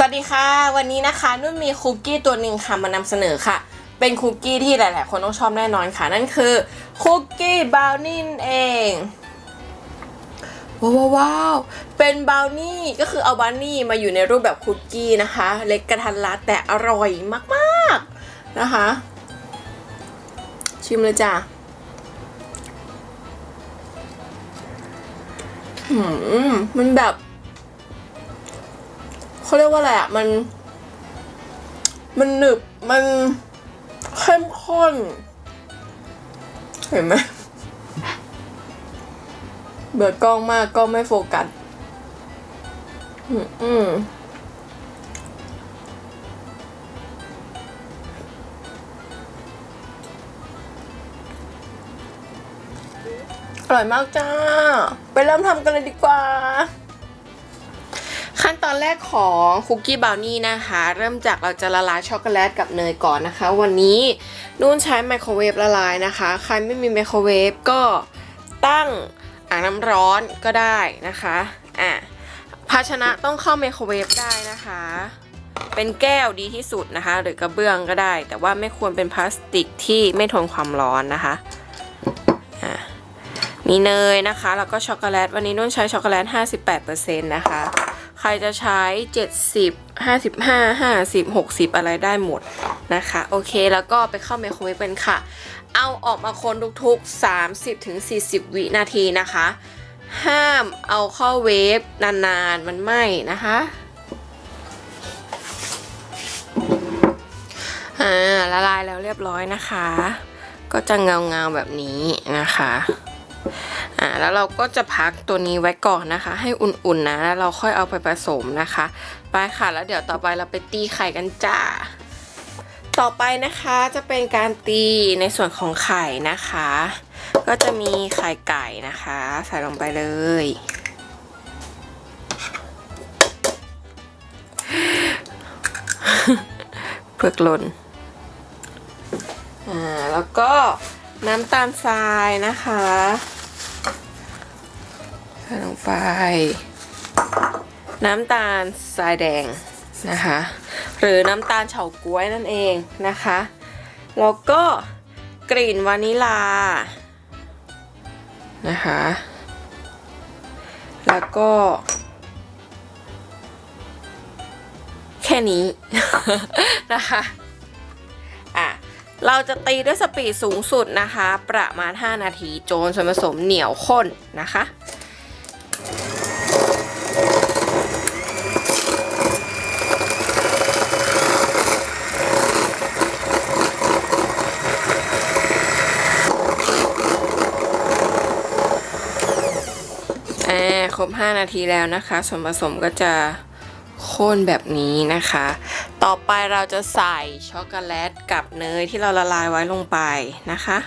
สวัสดีค่ะ วันนี้นะคะนุ่นมีคุกกี้ตัวหนึ่งค่ะมานำเสนอค่ะ เป็นคุกกี้ที่หลาย ๆ คนต้องชอบแน่นอนค่ะ นั่นคือคุกกี้บราวนี่เองว้าวว้าวเป็นบราวนี่ก็คือเอาบราวนี่มาอยู่ในรูปแบบคุกกี้นะคะ เล็กกระทันรัดแต่อร่อยมาก ๆ นะคะ ชิมเลยจ้ะหืมมันแบบ เขาเรียกว่าอะไรอะมัน มันหนึบ มันเข้มข้น เห็นไหมเบื่อกล้องมากก็ไม่โฟกัส อืมอืมอร่อยมากจ้า ไปเริ่มทำกันเลยดีกว่า ขั้นตอนแรกของคุกกี้บราวนี่นะคะ เริ่มจากเราจะละลายช็อกโกแลตกับเนยก่อนนะคะ วันนี้นุ่นใช้ไมโครเวฟละลายนะคะ ใครไม่มีไมโครเวฟก็ตั้งอ่างน้ำร้อนก็ได้นะคะอะภาชนะต้องเข้าไมโครเวฟได้นะคะ เป็นแก้วดีที่สุดนะคะ หรือกระเบื้องก็ได้ แต่ว่าไม่ควรเป็นพลาสติกที่ไม่ทนความร้อนนะคะอะมีเนยนะคะ แล้วก็ช็อกโกแลต วันนี้นุ่นใช้ช็อกโกแลต 58%นะคะ ใครจะใช้ 70 55 50 60 อะไรได้หมดนะคะ โอเคแล้วก็ไปเข้าไมโครเวฟเป็นค่ะ เอาออกมาคนทุกๆ 30ถึง40 วินาทีนะคะ ห้ามเอาเข้าเวฟนานๆ มันไหม้นะคะอ่าละลายแล้วเรียบร้อยนะคะ ก็จะเงาๆแบบนี้นะคะ อ่าแล้วเราก็จะพักตัวนี้ไว้ก่อนนะคะ ให้อุ่นๆนะ แล้วเราค่อยเอาไปผสมนะคะไปค่ะ แล้วเดี๋ยวต่อไปเราไปตีไข่กันจ้าต่อไปนะคะจะเป็นการตีในส่วนของไข่นะคะ ก็จะมีไข่ไก่นะคะ ใส่ลงไปเลยเพือกลนอ่าแล้วก็น้ำตาลทรายนะคะ ลงไป น้ำตาลทรายแดงนะคะ หรือน้ำตาลเฉาก๊วยนั่นเองนะคะ แล้วก็กลิ่นวานิลานะคะ แล้วก็ แค่นี้นะคะอะเราจะตีด้วยสปีดสูงสุดนะคะ ประมาณ 5 นาทีจนส่วนผสมเหนียวข้นนะคะ อ่า ครบ 5 นาทีแล้วนะคะ ส่วนผสมก็จะข้นแบบนี้นะคะ ต่อไปเราจะใส่ช็อกโกแลตกับเนยที่เราละลายไว้ลงไปนะคะ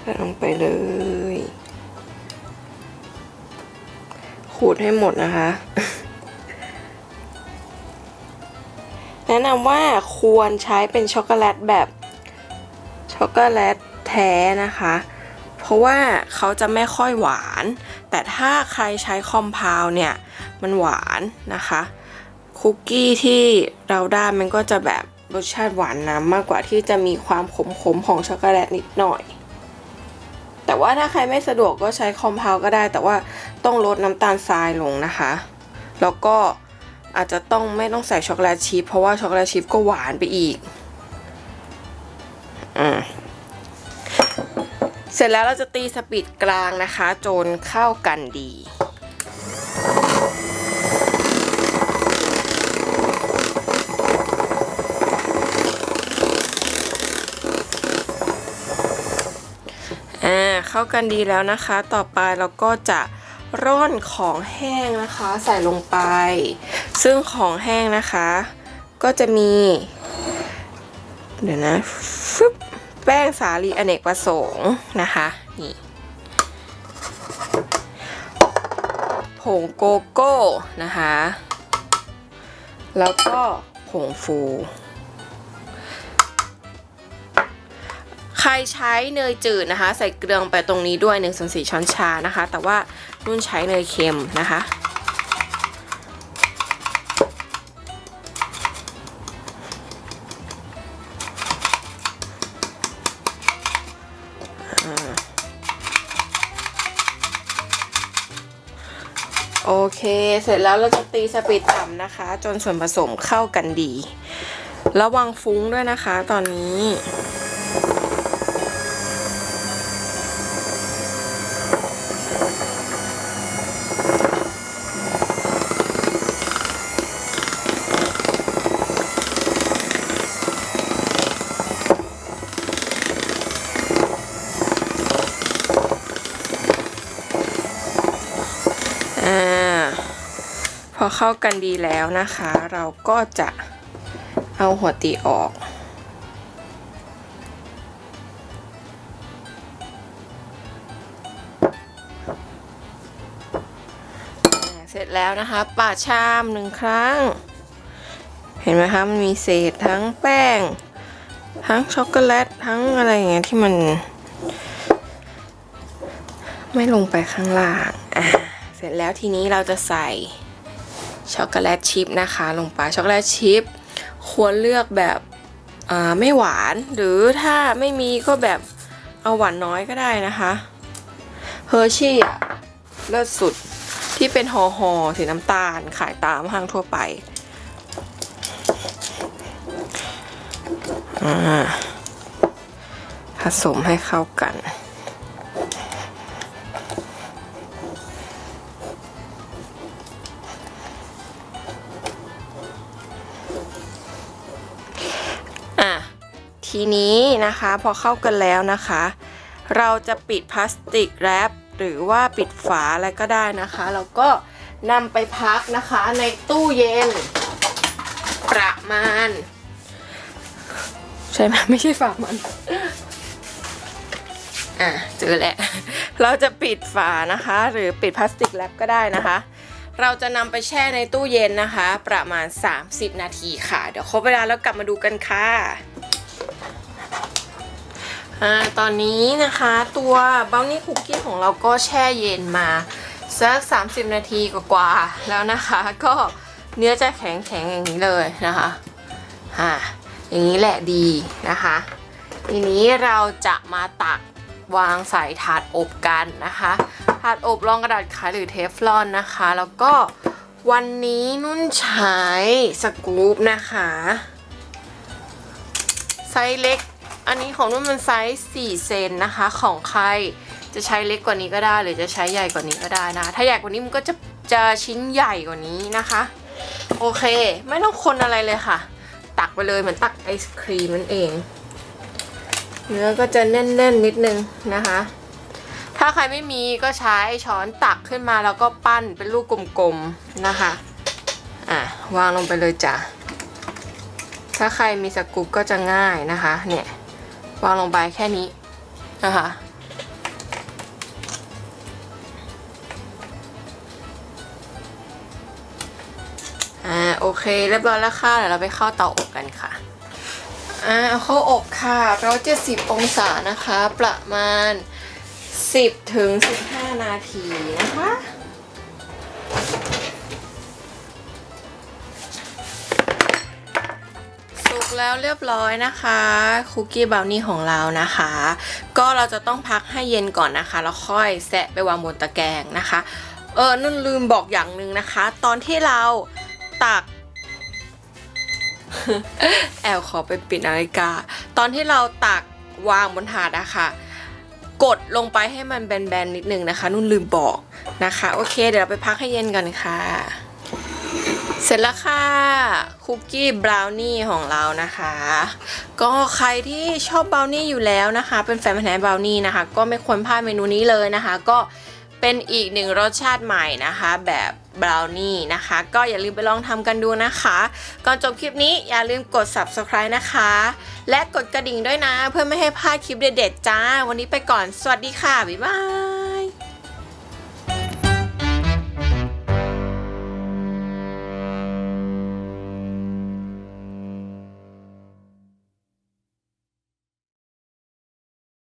ใส่ลงไปเลย ขูดให้หมดนะคะ นะนำว่าควรใช้เป็นช็อกโกแลตแบบช็อกโกแลตแท้นะคะ เพราะว่าเขาจะไม่ค่อยหวาน แต่ถ้าใครใช้คอมเพลเนี่ย มันหวานนะคะ คุกกี้ที่เราได้มันก็จะแบบรสชาติหวานน้ำมากกว่าที่จะมีความขมๆของช็อกโกแลตนิดหน่อย แต่ว่าถ้าใครไม่สะดวกก็ใช้คอมเพลก็ได้ แต่ว่าต้องลดน้ำตาลทรายลงนะคะ แล้วก็ อาจจะต้องไม่ต้องใส่ช็อกโกแลตชิพเพราะว่าช็อกโกแลตชิพก็หวานไปอีกอ่าเสร็จแล้วเราจะตีสปีดกลางนะคะ จนเข้ากันดี อ่าเข้ากันดีแล้วนะคะ ต่อไปเราก็จะ ร่อนของแห้งนะคะใส่ลงไป ซึ่งของแห้งนะคะ ก็จะมี เดี๋ยวนะฟึบแป้งสาลีอเนกประสงค์นะคะนี่ผงโกโก้นะคะ แล้วก็ผงฟู ใครใช้เนยจืดนะคะ ใส่เกลืองไปตรงนี้ด้วย1ส่วน4ช้อนชานะคะ แต่ว่านุ่นใช้เนยเค็มนะคะโอเค เสร็จแล้วเราจะตีสปีดต่ำนะคะ จนส่วนผสมเข้ากันดี ระวังฟุ้งด้วยนะคะตอนนี้ อ่า พอ เข้ากันดีแล้วนะคะ เราก็จะเอาหัวตีออก เสร็จแล้วนะคะปาดชามหนึ่งครั้ง เห็นไหมคะมันมีเศษทั้งแป้ง ทั้งช็อกโกแลตทั้งอะไรอย่างเงี้ยที่มัน ไม่ลงไปข้างล่างอะเสร็จแล้วทีนี้เราจะใส่ ช็อกโกแลตชิพนะคะลงไปช็อกโกแลตชิพควรเลือกแบบไม่หวาน หรือถ้าไม่มีก็แบบเอาหวานน้อยก็ได้นะคะเฮอร์ชี่อะเลิศสุดที่เป็นห่อห่อๆสีน้ำตาลขายตามห้างทั่วไปผสมให้เข้ากัน ทีนี้นะคะพอเข้ากันแล้วนะคะ เราจะปิดพลาสติกแรปหรือว่าปิดฝาอะไรก็ได้นะคะแล้วก็นำไปพักนะคะในตู้เย็น ประมาณ ใช่ไหมไม่ใช่ฝามันอะเจอแล้วเราจะปิดฝานะคะ หรือปิดพลาสติกแรปก็ได้นะคะ เราจะนำไปแช่ในตู้เย็นนะคะ ประมาณ 30 นาทีค่ะ เดี๋ยวครบเวลาแล้วกลับมาดูกันค่ะ อ่าตอนนี้นะคะตัวเบ r านี่คุกกี้ของเราก็แช่เย็นมาสัก 30 นาทีกว่าๆแล้วนะคะ ก็เนื้อจะแข็งๆอย่างนี้เลยนะคะอ่าอย่างนี้แหละดีนะคะ ทีนี้เราจะมาตักวางใส่ถาดอบกันนะคะ ถาดอบรองกระดาษขายหรือเทฟลอนนะคะ แล้วก็วันนี้นุ่นใช้สกู๊ปนะคะ ไซส์เล็ก อันนี้ของนุ่นมันไซส์4เซนนะคะ ของใครจะใช้เล็กกว่านี้ก็ได้ หรือจะใช้ใหญ่กว่านี้ก็ได้นะ ถ้าใหญ่กว่านี้มันก็จะจะชิ้นใหญ่กว่านี้นะคะ โอเค ไม่ต้องคนอะไรเลยค่ะ ตักไปเลยเหมือนตักไอศครีมนั่นเอง เนื้อก็จะแน่นๆนนิดนึงนะคะ ถ้าใครไม่มีก็ใช้ช้อนตักขึ้นมาแล้วก็ปั้นเป็นลูกกลมๆนะคะ อะวางลงไปเลยจ้ะถ้าใครมีสกู๊ปก็จะง่ายนะคะ เนี่ย วางลงไปแค่นี้นะคะอ่าโอเค เรียบร้อยแล้วค่ะเดี๋ยวเราไปเข้าเตาอบกันค่ะอ่าเอาเข้าอบค่ะ170องศานะคะ ประมาณ10ถึง15นาทีนะคะ สุกแล้วเรียบร้อยนะคะคุกกี้บราวนี่ของเรานะคะ ก็เราจะต้องพักให้เย็นก่อนนะคะ แล้วค่อยแสะไปวางบนตะแกรงนะคะ เออนุ่นลืมบอกอย่างหนึ่งนะคะ ตอนที่เราตัก แอลขอไปปิดนาฬิกา ตอนที่เราตักวางบนถาดอะค่ะกดลงไปให้มันแบนๆนิดนึงนะคะ นุ่นลืมบอกนะคะ โอเค เดี๋ยวเราไปพักให้เย็นกันค่ะ เสร็จแล้วค่ะคุกกี้บราวนี่ของเรานะคะ ก็ใครที่ชอบบราวนี่อยู่แล้วนะคะ เป็นแฟนพันธุ์แท้บราวนี่นะคะ ก็ไม่ควรพลาดเมนูนี้เลยนะคะ ก็เป็นอีกหนึ่งรสชาติใหม่นะคะ แบบบราวนี่นะคะ ก็อย่าลืมไปลองทำกันดูนะคะก่อนจบคลิปนี้อย่าลืมกด subscribe นะคะ และกดกระดิ่งด้วยนะ เพื่อไม่ให้พลาดคลิปเด็ดๆจ้า วันนี้ไปก่อนสวัสดีค่ะบ๊ายบาย